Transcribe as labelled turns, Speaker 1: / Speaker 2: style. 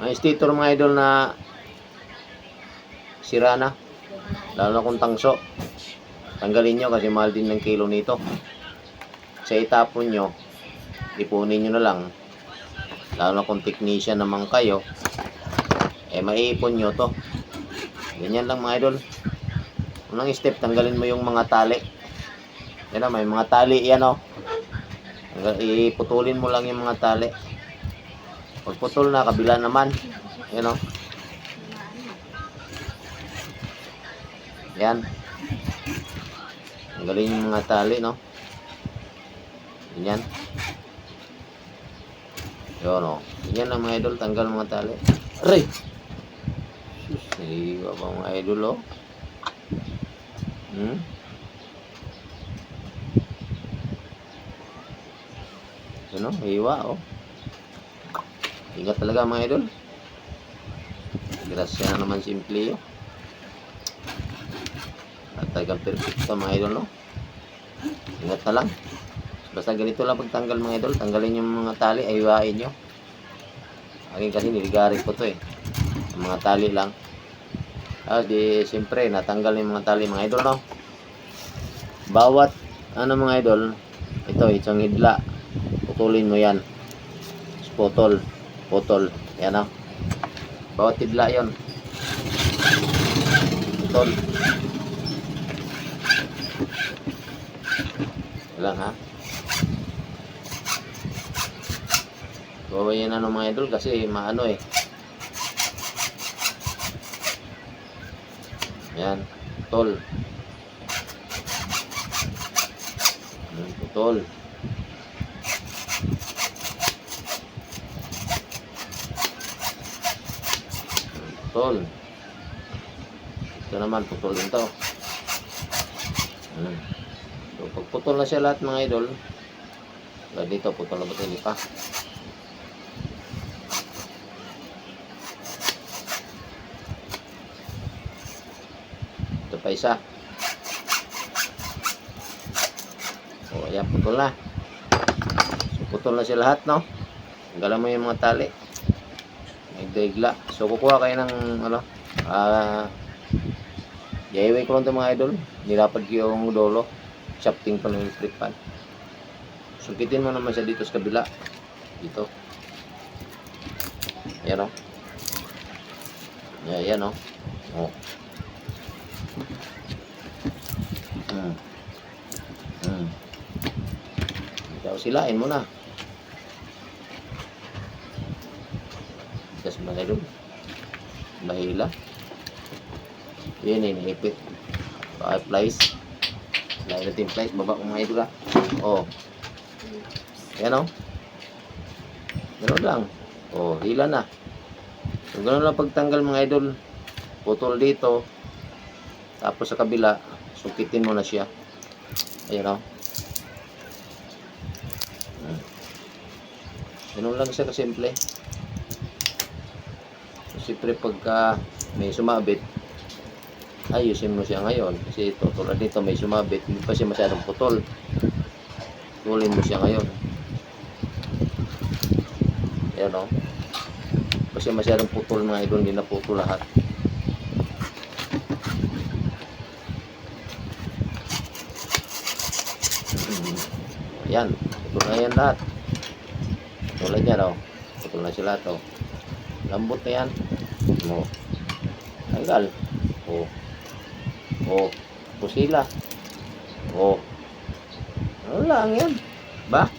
Speaker 1: Ang stator mga idol na sira na. Lalo na kung tangso. Tanggalin nyo kasi mahal din ng kilo nito. Sa itapon nyo, ipunin nyo na lang. Lalo na kung technician naman kayo, eh maiipon nyo to. Ganyan lang mga idol. Unang step, tanggalin mo yung mga tali. Yan na, may mga tali yan o. Tanggal- Iputulin mo lang yung mga tali. Pag putol na, kabila naman. Yan o. Yan. Tanggalin yung mga tali, no? Ganyan. Yun, o. Ganyan lang mga idol, tanggal mga tali. Aray! Sus, naiiwa mga idol, o. Hmm? Yun, o. Iwa, o. Ingat talaga mga idol. Grasya na naman simple, o. At tagang perfecto mga idol, no? Ingat na lang. Basta ganito lang pagtanggal mga idol. Tanggalin yung mga tali, aywain nyo. Akin kasi niligari ko to eh. Yung mga tali lang. Ah, di, siyempre, natanggal yung mga tali mga idol, no? Bawat, ano mga idol, ito, itong hidla. Putulin mo yan. Putol. Putol. Yan, no? Bawat hidla yon Putol. lang ha. Bawayan na ng mga idol kasi maano eh. Yan, tol. Yan, putol. Putol. Ito naman, putol din to. Hmm. So, pag putol na siya lahat mga idol, wala dito, putol na ba ito? Pa. Ito pa isa. O, ayan, putol na. So, putol na siya lahat, no? Tanggalan mo yung mga tali. May daigla. So, kukuha kayo ng, ano, ah, Yaiway ko lang ito mga idol. Nilapad ko yung dolo. Shafting pa ng electric fan. Sukitin mo naman siya dito sa kabila. Dito. Ayan o. Ayan, ayan o. Oh. Hmm. Hmm. Ikaw silain mo na. Tapos mga idol. Mahila. Yan eh, naipit. Baka flies. Lain natin flies. Baba ko mga idol ah. Oh. Ayan oh. Ganun lang. Oh, hila na. So, ganun lang pagtanggal mga idol. Putol dito. Tapos sa kabila, sukitin mo na siya. Ayan oh. Hmm. Ganun lang siya kasimple. Siyempre pagka may sumabit, ayusin mo siya ngayon. Kasi ito tulad dito may sumabit hindi pa siya masyadong putol. Tulin mo siya ngayon. Yan o kasi masyadong putol mga idol hindi na putol lahat. Yan putol na yan lahat. Tulad yan o putol na sila to lambot na yan mo tanggal o Oh, pusila. Oh. Ano lang yan? Ba?